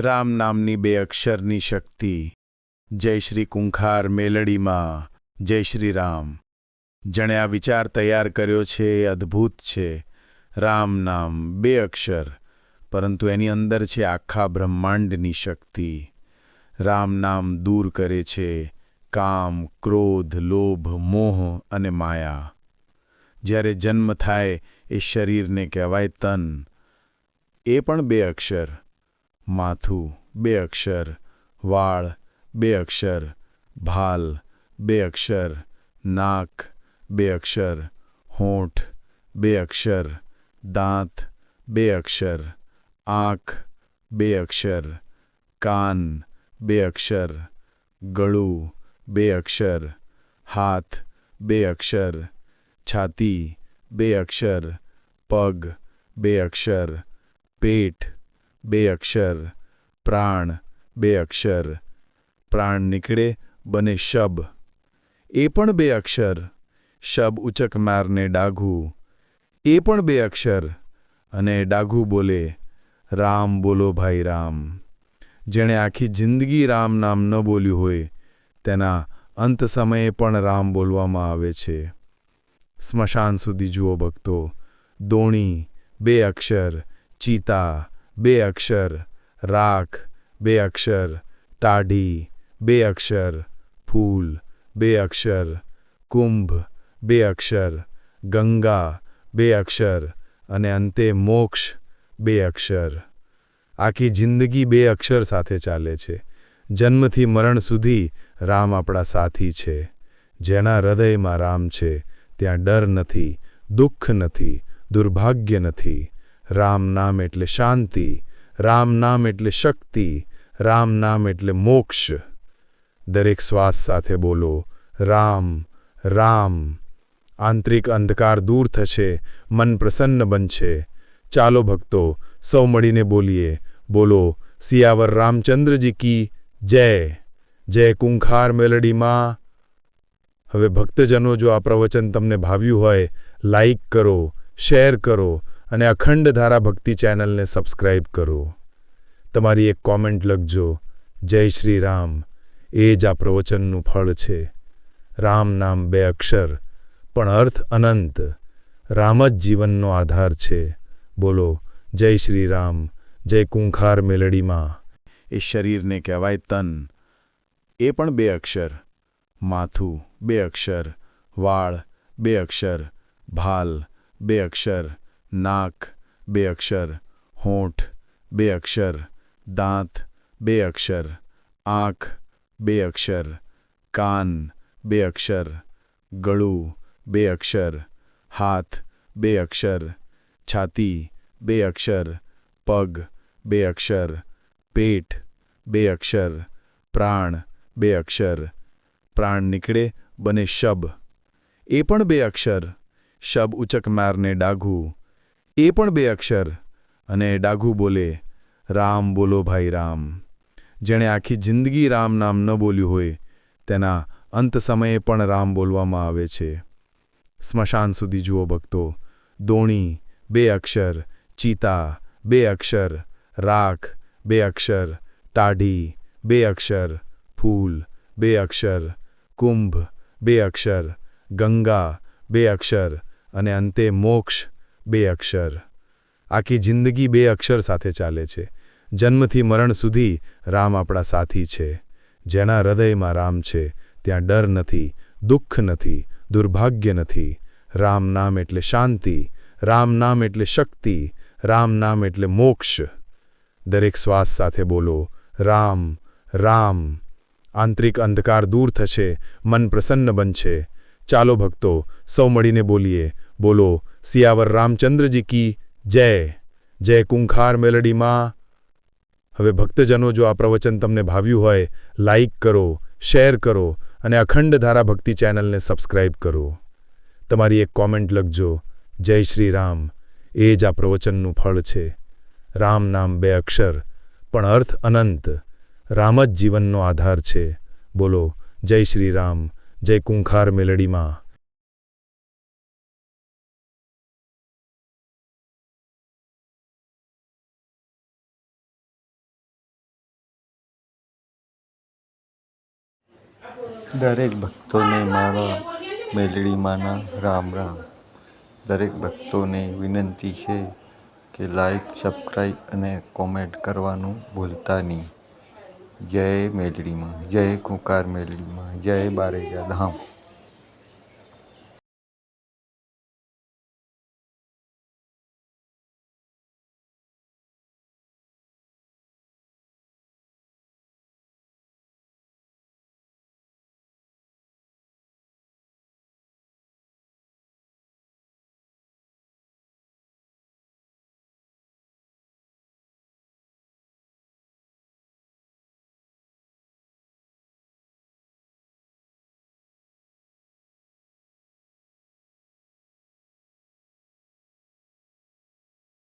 રામ નામની બે અક્ષરની શક્તિ. જય શ્રી કુંખાર મેલડીમાં, જય શ્રી રામ. જેણે આ વિચાર તૈયાર કર્યો છે એ અદ્ભુત છે. રામ નામ, બે અક્ષર, પરંતુ એની અંદર છે આખા બ્રહ્માંડની શક્તિ. રામ નામ દૂર કરે છે કામ, ક્રોધ, લોભ, મોહ અને માયા. જ્યારે જન્મ થાય એ શરીરને કહેવાય તન. એ પણ બે અક્ષર. માથું બે અક્ષર વાળ બે અક્ષર ભાલ બે અક્ષર નાક બે અક્ષર હોઠ બે અક્ષર દાંત બે અક્ષર આંખ બે અક્ષર કાન બે અક્ષર ગળું બે અક્ષર હાથ બે અક્ષર છાતી બે અક્ષર પગ બે અક્ષર પેટ બે અક્ષર, પ્રાણ, બે અક્ષર. પ્રાણ નીકળે, બને શબ. એ પણ બે અક્ષર. શબ ઉચક મારને ડાઘું. એ પણ બે અક્ષર. અને ડાઘું બોલે, રામ બોલો ભાઈ રામ. જેણે આખી જિંદગી રામ નામ ન બોલ્યું હોય, તેના અંત સમયે પણ રામ બોલવામાં આવે છે. સ્મશાન સુધી જુઓ ભક્તો. દોણી, બે અક્ષર. ચિતા બે અક્ષર, રાખ, બે અક્ષર ટાઢી બે અક્ષર, ફૂલ, બે અક્ષર, કુંભ, બે અક્ષર, ગંગા, બે અક્ષર અને અંતે મોક્ષ, બે અક્ષર. આખી જિંદગી બે અક્ષર સાથે ચાલે છે. જન્મથી મરણ સુધી રામ આપણા સાથી છે. જેના હૃદયમાં રામ છે, ત્યાં ડર નથી, દુઃખ નથી, દુર્ભાગ્ય નથી. રામ નામ એટલે શાંતિ, રામ નામ એટલે શક્તિ, રામ નામ એટલે મોક્ષ. દરેક શ્વાસ સાથે બોલો, રામ રામ. આંતરિક અંધકાર દૂર થશે, મન પ્રસન્ન બનશે. ચાલો ભક્તો, સૌ મળીને બોલીએ. બોલો, સિયાવર રામચંદ્રજી કી જય. જય કુંખાર મેલડીમાં હવે ભક્તજનો જો આ પ્રવચન તમને ભાવ્યું હોય, લાઈક કરો, શેર કરો અને અખંડ ધારા ભક્તિ ચેનલને સબસ્ક્રાઇબ કરો. તમારી એક કોમેન્ટ લખજો, જય શ્રી રામ. એ જ આ પ્રવચનનું ફળ છે. રામ નામ બે અક્ષર, પણ અર્થ અનંત. રામ જ જીવનનો આધાર છે. બોલો, જય શ્રી રામ. જય કુંખાર મેલડીમાં. એ શરીરને કહેવાય તન. એ પણ બે અક્ષર. માથું બે અક્ષર. વાળ બે અક્ષર. ભાલ બે અક્ષર. નાક બે અક્ષર હોઠ બે અક્ષર દાંત બે અક્ષર આંખ બે અક્ષર કાન બે અક્ષર ગળું બે અક્ષર હાથ બે અક્ષર છાતી બે અક્ષર પગ બે અક્ષર પેટ બે અક્ષર પ્રાણ બે અક્ષર પ્રાણ નીકળે બને શબ એ પણ બે અક્ષર શબ ઉચક મારને ડાઘું એ પણ બે અક્ષર. અને ડાઘુ બોલે, રામ બોલો ભાઈ રામ. જેણે આખી જિંદગી રામ નામ ન બોલ્યું હોય, તેના અંત સમયે પણ રામ બોલવામાં આવે છે. સ્મશાન સુધી જુઓ ભક્તો, દોણી બે અક્ષર, ચિતા બે અક્ષર, રાખ બે અક્ષર ટાઢી બે અક્ષર, ફૂલ બે અક્ષર, કુંભ બે અક્ષર, ગંગા બે અક્ષર અને અંતે મોક્ષ બે અક્ષર. આખી જિંદગી બે અક્ષર સાથે ચાલે છે. જન્મથી મરણ સુધી રામ આપણા સાથી છે. જેના હૃદયમાં રામ છે, ત્યાં ડર નથી, દુઃખ નથી, દુર્ભાગ્ય નથી. રામ નામ એટલે શાંતિ, રામ નામ એટલે શક્તિ, રામ નામ એટલે મોક્ષ. દરેક શ્વાસ સાથે બોલો, રામ રામ. આંતરિક અંધકાર દૂર થશે, મન પ્રસન્ન બનશે. ચાલો ભક્તો, સૌ મળીને બોલીએ. બોલો સિયાવર રામચંદ્રજી કી જય જય કુંખાર મેલડીમાં હવે ભક્તજનો જો આ પ્રવચન તમને ભાવ્યું હોય લાઇક કરો શેર કરો અને અખંડ ધારા ભક્તિ ચેનલને સબસ્ક્રાઇબ કરો. તમારી એક કોમેન્ટ લખજો, જય શ્રી રામ. એ જ આ પ્રવચનનું ફળ છે. રામ નામ બે અક્ષર, પણ અર્થ અનંત. રામ જ જીવનનો આધાર છે. બોલો, જય શ્રી રામ, જય કુંખાર મેલડીમાં દરેક ભક્તોને મારા મેલડીમાંના રામ રામ. દરેક ભક્તોને વિનંતી છે કે લાઈક, સબસ્ક્રાઈબ અને કોમેન્ટ કરવાનું ભૂલતા નહીં. જય મેલડીમાં, જય કુંકાર મેલડીમાં, જય બારેજા ધામ.